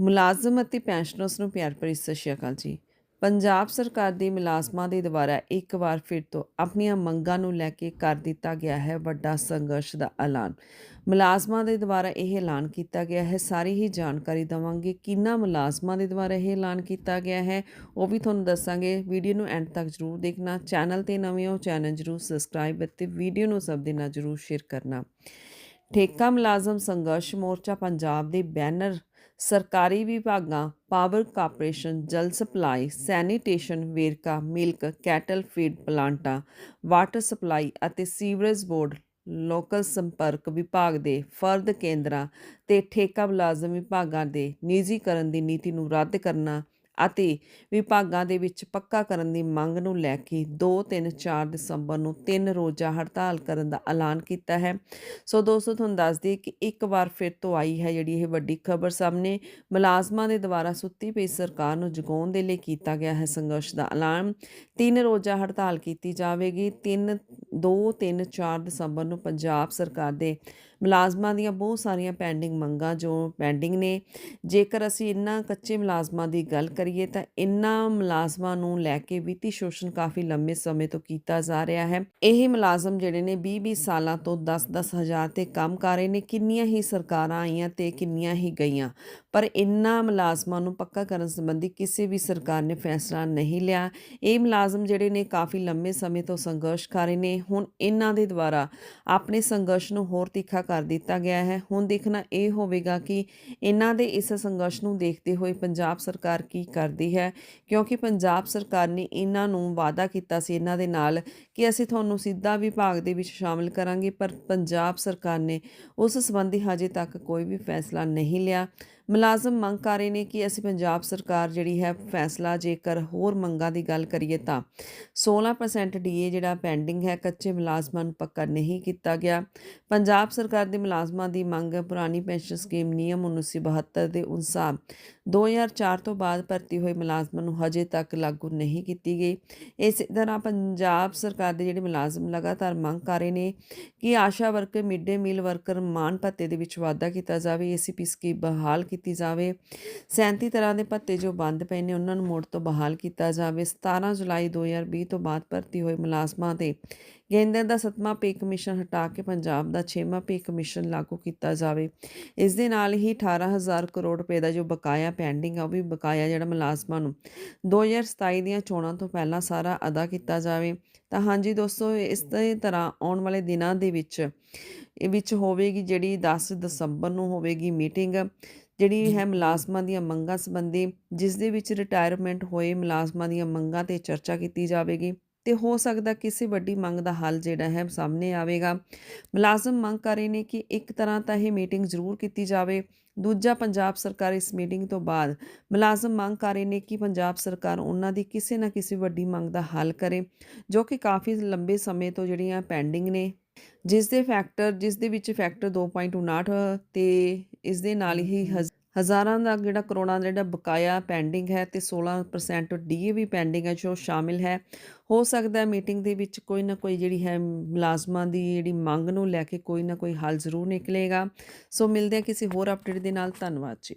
ਮੁਲਾਜ਼ਮ ਅਤੇ ਪੈਨਸ਼ਨਰਸ ਨੂੰ ਪਿਆਰ ਭਰੀ ਸਤਿ ਸ਼੍ਰੀ ਅਕਾਲ ਜੀ। ਪੰਜਾਬ ਸਰਕਾਰ ਦੇ ਮੁਲਾਜ਼ਮਾਂ ਦੇ ਦੁਆਰਾ ਇੱਕ ਵਾਰ ਫਿਰ ਤੋਂ ਆਪਣੀਆਂ ਮੰਗਾਂ ਨੂੰ ਲੈ ਕੇ ਕਰ ਦਿੱਤਾ ਗਿਆ ਹੈ ਵੱਡਾ ਸੰਘਰਸ਼ ਦਾ ਐਲਾਨ। ਮੁਲਾਜ਼ਮਾਂ ਦੇ ਦੁਆਰਾ ਇਹ ਐਲਾਨ ਕੀਤਾ ਗਿਆ ਹੈ। ਸਾਰੀ ਹੀ ਜਾਣਕਾਰੀ ਦਵਾਂਗੇ ਕਿੰਨਾ ਮੁਲਾਜ਼ਮਾਂ ਦੇ ਦੁਆਰਾ ਇਹ ਐਲਾਨ ਕੀਤਾ ਗਿਆ ਹੈ। ਉਹ ਵੀ ਤੁਹਾਨੂੰ ਦੱਸਾਂਗੇ। ਵੀਡੀਓ ਨੂੰ ਐਂਡ ਤੱਕ ਜਰੂਰ ਦੇਖਣਾ। ਚੈਨਲ ਤੇ ਨਵੇਂ ਹੋ ਚੈਨਲ ਜਰੂਰ ਸਬਸਕ੍ਰਾਈਬ ਅਤੇ ਵੀਡੀਓ ਨੂੰ ਸਭ ਦੇ ਨਾਲ ਜਰੂਰ ਸ਼ੇਅਰ ਕਰਨਾ। ਠੇਕਾ ਮੁਲਾਜ਼ਮ ਸੰਘਰਸ਼ ਮੋਰਚਾ ਪੰਜਾਬ ਦੇ ਬੈਨਰ, ਸਰਕਾਰੀ ਵਿਭਾਗਾਂ, ਪਾਵਰ ਕਾਰਪੋਰੇਸ਼ਨ, ਜਲ supply, sanitation, Verka, milk, cattle feed ਪਲਾਂਟਾਂ, water supply ਅਤੇ ਸੀਵਰੇਜ ਬੋਰਡ, ਲੋਕਲ ਸੰਪਰਕ ਵਿਭਾਗ ਦੇ ਫਰਦ ਕੇਂਦਰਾਂ ਤੇ ਠੇਕਾ ਮੁਲਾਜ਼ਮ ਵਿਭਾਗਾਂ ਦੇ ਨਿੱਜੀਕਰਨ ਦੀ ਨੀਤੀ ਨੂੰ ਰੱਦ ਕਰਨਾ ਅਤੇ ਵਿਭਾਗਾਂ ਦੇ ਵਿੱਚ ਪੱਕਾ ਕਰਨ ਦੀ ਮੰਗ ਨੂੰ ਲੈ ਕੇ 2 3 4 ਦਸੰਬਰ ਨੂੰ ਤਿੰਨ ਰੋਜ਼ਾ ਹੜਤਾਲ ਕਰਨ ਦਾ ਐਲਾਨ ਕੀਤਾ ਹੈ। ਸੋ ਦੋਸਤੋ, ਤੁਹਾਨੂੰ ਦੱਸ ਦਈਏ ਕਿ ਇੱਕ ਵਾਰ ਫਿਰ ਤੋਂ ਆਈ ਹੈ ਜਿਹੜੀ ਇਹ ਵੱਡੀ ਖਬਰ ਸਾਹਮਣੇ। ਮੁਲਾਜ਼ਮਾਂ ਦੇ ਦੁਆਰਾ ਸੁੱਤੀ ਪਈ ਸਰਕਾਰ ਨੂੰ ਜਗਾਉਣ ਦੇ ਲਈ ਕੀਤਾ ਗਿਆ ਹੈ ਸੰਘਰਸ਼ ਦਾ ਐਲਾਨ। ਤਿੰਨ ਰੋਜ਼ਾ ਹੜਤਾਲ ਕੀਤੀ ਜਾਵੇਗੀ। 3 2 3 4 ਦਸੰਬਰ ਨੂੰ ਪੰਜਾਬ ਸਰਕਾਰ ਦੇ ਮੁਲਾਜ਼ਮਾਂ ਦੀਆਂ ਬਹੁਤ ਸਾਰੀਆਂ ਪੈਂਡਿੰਗ ਮੰਗਾਂ ਜੋ ਪੈਂਡਿੰਗ ਨੇ। ਜੇਕਰ ਅਸੀਂ ਇਹਨਾਂ ਕੱਚੇ ਮੁਲਾਜ਼ਮਾਂ ਦੀ ਗੱਲ ਕਰੀਏ ਤਾਂ ਇਹਨਾਂ ਮੁਲਾਜ਼ਮਾਂ ਨੂੰ ਲੈ ਕੇ ਵਿੱਤੀ ਸ਼ੋਸ਼ਣ ਕਾਫੀ ਲੰਮੇ ਸਮੇਂ ਤੋਂ ਕੀਤਾ ਜਾ ਰਿਹਾ ਹੈ। ਇਹ ਮੁਲਾਜ਼ਮ ਜਿਹੜੇ ਨੇ 20-20 ਸਾਲਾਂ ਤੋਂ 10-10 ਹਜ਼ਾਰ ਤੇ ਕੰਮ ਕਰ ਰਹੇ ਨੇ। ਕਿੰਨੀਆਂ ਹੀ ਸਰਕਾਰਾਂ ਆਈਆਂ ਤੇ ਕਿੰਨੀਆਂ ਹੀ ਗਈਆਂ। ਪਰ ਇਹਨਾਂ ਮੁਲਾਜ਼ਮਾਂ ਨੂੰ ਪੱਕਾ ਕਰਨ ਸੰਬੰਧੀ ਕਿਸੇ ਵੀ ਸਰਕਾਰ ਨੇ ਫੈਸਲਾ ਨਹੀਂ ਲਿਆ। ਇਹ ਮੁਲਾਜ਼ਮ ਜਿਹੜੇ ਨੇ ਕਾਫੀ ਲੰਮੇ ਸਮੇਂ ਤੋਂ ਸੰਘਰਸ਼ ਕਰ ਰਹੇ ਨੇ। ਹੁਣ ਇਹਨਾਂ ਦੇ ਦੁਆਰਾ ਆਪਣੇ ਸੰਘਰਸ਼ ਨੂੰ ਹੋਰ ਤਿੱਖਾ ਕਰ ਦਿੱਤਾ ਗਿਆ ਹੈ। ਹੁਣ ਦੇਖਣਾ ਇਹ ਹੋਵੇਗਾ ਕਿ ਇਹਨਾਂ ਦੇ ਇਸ ਸੰਘਰਸ਼ ਨੂੰ ਦੇਖਦੇ ਹੋਏ ਪੰਜਾਬ ਸਰਕਾਰ ਕੀ ਕਰਦੀ ਹੈ, ਕਿਉਂਕਿ ਪੰਜਾਬ ਸਰਕਾਰ ਨੇ ਇਹਨਾਂ ਨੂੰ ਵਾਅਦਾ ਕੀਤਾ ਸੀ ਇਹਨਾਂ ਦੇ ਨਾਲ ਕਿ ਅਸੀਂ ਤੁਹਾਨੂੰ ਸਿੱਧਾ ਵਿਭਾਗ ਦੇ ਵਿੱਚ ਸ਼ਾਮਲ ਕਰਾਂਗੇ, ਪਰ ਪੰਜਾਬ ਸਰਕਾਰ ਨੇ ਉਸ ਸੰਬੰਧੀ ਹਜੇ ਤੱਕ ਕੋਈ ਵੀ ਫੈਸਲਾ ਨਹੀਂ ਲਿਆ। ਮੁਲਾਜ਼ਮ ਮੰਗ ਕਰ ਰਹੇ ਨੇ ਕਿ ਅਸੀਂ ਪੰਜਾਬ ਸਰਕਾਰ ਜਿਹੜੀ ਹੈ ਫੈਸਲਾ ਜੇਕਰ ਹੋਰ ਮੰਗਾਂ ਦੀ ਗੱਲ ਕਰੀਏ ਤਾਂ 16% ਡੀਏ ਜਿਹੜਾ ਪੈਂਡਿੰਗ ਹੈ ਕੱਚੇ ਮੁਲਾਜ਼ਮਾਂ ਨੂੰ ਪੱਕਾ ਨਹੀਂ ਕੀਤਾ ਗਿਆ। ਪੰਜਾਬ ਸਰਕਾਰ ਦੇ ਮੁਲਾਜ਼ਮਾਂ ਦੀ ਮੰਗ ਪੁਰਾਣੀ ਪੈਨਸ਼ਨ ਸਕੀਮ ਨਿਯਮ 1972 ਦੇ ਅਨੁਸਾਰ 2004 ਤੋਂ ਬਾਅਦ ਭਰਤੀ ਹੋਏ ਮੁਲਾਜ਼ਮਾਂ ਨੂੰ ਹਜੇ ਤੱਕ ਲਾਗੂ ਨਹੀਂ ਕੀਤੀ ਗਈ। ਇਸੇ ਤਰ੍ਹਾਂ ਪੰਜਾਬ ਸਰਕਾਰ ਦੇ ਜਿਹੜੇ ਮੁਲਾਜ਼ਮ ਲਗਾਤਾਰ ਮੰਗ ਕਰ ਰਹੇ ਨੇ ਕਿ Asha worker mid day meal worker ਮਾਨ ਭੱਤੇ ਦੇ ਵਿੱਚ ਵਾਧਾ ਕੀਤਾ ਜਾਵੇ। ਏਸੀਪੀ ਸਕੀਮ ਬਹਾਲ ਕੀਤੀ ਕੀਤੀ ਜਾਵੇ। 37 ਤਰ੍ਹਾਂ ਦੇ ਭੱਤੇ ਜੋ ਬੰਦ ਪਏ ਨੇ, ਉਹਨਾਂ ਨੂੰ ਮੁੜ ਤੋਂ ਬਹਾਲ ਕੀਤਾ ਜਾਵੇ। 17 ਜੁਲਾਈ 2020 ਤੋਂ ਬਾਅਦ ਭਰਤੀ ਹੋਏ ਮੁਲਾਜ਼ਮਾਂ ਤੇ ਕੇਂਦਰ ਦਾ ਸੱਤਵਾਂ ਪੇ ਕਮਿਸ਼ਨ ਹਟਾ ਕੇ ਪੰਜਾਬ ਦਾ ਛੇਵਾਂ ਪੇ ਕਮਿਸ਼ਨ ਲਾਗੂ ਕੀਤਾ ਜਾਵੇ। ਇਸ ਦੇ ਨਾਲ ਹੀ 18000 ਕਰੋੜ ਰੁਪਏ ਦਾ ਜੋ ਬਕਾਇਆ ਪੈਂਡਿੰਗ ਆ, ਉਹ ਵੀ ਬਕਾਇਆ ਜਿਹੜਾ ਮੁਲਾਜ਼ਮਾਂ ਨੂੰ 2027 ਦੀਆਂ ਚੋਣਾਂ ਤੋਂ ਪਹਿਲਾਂ ਸਾਰਾ ਅਦਾ ਕੀਤਾ ਜਾਵੇ। ਤਾਂ ਹਾਂਜੀ ਦੋਸਤੋ, ਇਸ ਤਰ੍ਹਾਂ ਆਉਣ ਵਾਲੇ ਦਿਨਾਂ ਦੇ ਵਿੱਚ, ਇਹ ਵਿੱਚ ਹੋਵੇਗੀ ਜਿਹੜੀ 10 ਦਸੰਬਰ ਨੂੰ ਹੋਵੇਗੀ ਮੀਟਿੰਗ। ਜਿਹੜੀ ਹੈ ਮੁਲਾਜ਼ਮਾਂ ਦੀਆਂ ਮੰਗਾਂ ਸੰਬੰਧੀ ਜਿਸ ਦੇ ਵਿੱਚ ਰਿਟਾਇਰਮੈਂਟ ਹੋਏ ਮੁਲਾਜ਼ਮਾਂ ਦੀਆਂ ਮੰਗਾਂ ਤੇ ਚਰਚਾ ਕੀਤੀ ਜਾਵੇਗੀ ਤੇ ਹੋ ਸਕਦਾ ਕਿਸੇ ਵੱਡੀ ਮੰਗ ਦਾ ਹੱਲ ਜਿਹੜਾ ਹੈ ਸਾਹਮਣੇ ਆਵੇਗਾ। ਮੁਲਾਜ਼ਮ ਮੰਗ ਕਰ ਰਹੇ ਨੇ ਕਿ ਇੱਕ ਤਰ੍ਹਾਂ ਤਾਂ ਇਹ ਮੀਟਿੰਗ ਜ਼ਰੂਰ ਕੀਤੀ ਜਾਵੇ। ਦੂਜਾ ਪੰਜਾਬ ਸਰਕਾਰ ਇਸ ਮੀਟਿੰਗ ਤੋਂ ਬਾਅਦ ਮੁਲਾਜ਼ਮ ਮੰਗ ਕਰ ਰਹੇ ਨੇ ਕਿ ਪੰਜਾਬ ਸਰਕਾਰ ਉਹਨਾਂ ਦੀ ਕਿਸੇ ਨਾ ਕਿਸੇ ਵੱਡੀ ਮੰਗ ਦਾ ਹੱਲ ਕਰੇ ਜੋ ਕਿ ਕਾਫੀ ਲੰਬੇ ਸਮੇਂ ਤੋਂ ਜਿਹੜੀਆਂ ਪੈਂਡਿੰਗ ਨੇ ਜਿਸ ਦੇ ਫੈਕਟਰ ਜਿਸ ਦੇ ਵਿੱਚ ਫੈਕਟਰ 2.59 ਤੇ ਇਸ ਦੇ ਨਾਲ ਹੀ ਹਜ਼- ਹਜ਼ਾਰਾਂ ਦਾ ਜਿਹੜਾ ਕਰੋੜਾਂ ਦਾ ਜਿਹੜਾ ਬਕਾਇਆ ਪੈਂਡਿੰਗ ਹੈ ਤੇ 16% ਡੀਏ ਵੀ ਪੈਂਡਿੰਗ ਹੈ ਜੋ ਸ਼ਾਮਿਲ ਹੈ। ਹੋ ਸਕਦਾ ਹੈ ਮੀਟਿੰਗ ਦੇ ਵਿੱਚ ਕੋਈ ਨਾ ਕੋਈ ਜਿਹੜੀ ਹੈ ਮੁਲਾਜ਼ਮਾਂ ਦੀ ਜਿਹੜੀ ਮੰਗ ਨੂੰ ਲੈ ਕੇ ਕੋਈ ਨਾ ਕੋਈ ਹੱਲ ਜ਼ਰੂਰ ਨਿਕਲੇਗਾ। ਸੋ ਮਿਲਦੇ ਹਾਂ ਕਿਸੇ ਹੋਰ ਅਪਡੇਟ ਦੇ ਨਾਲ। ਧੰਨਵਾਦ ਜੀ।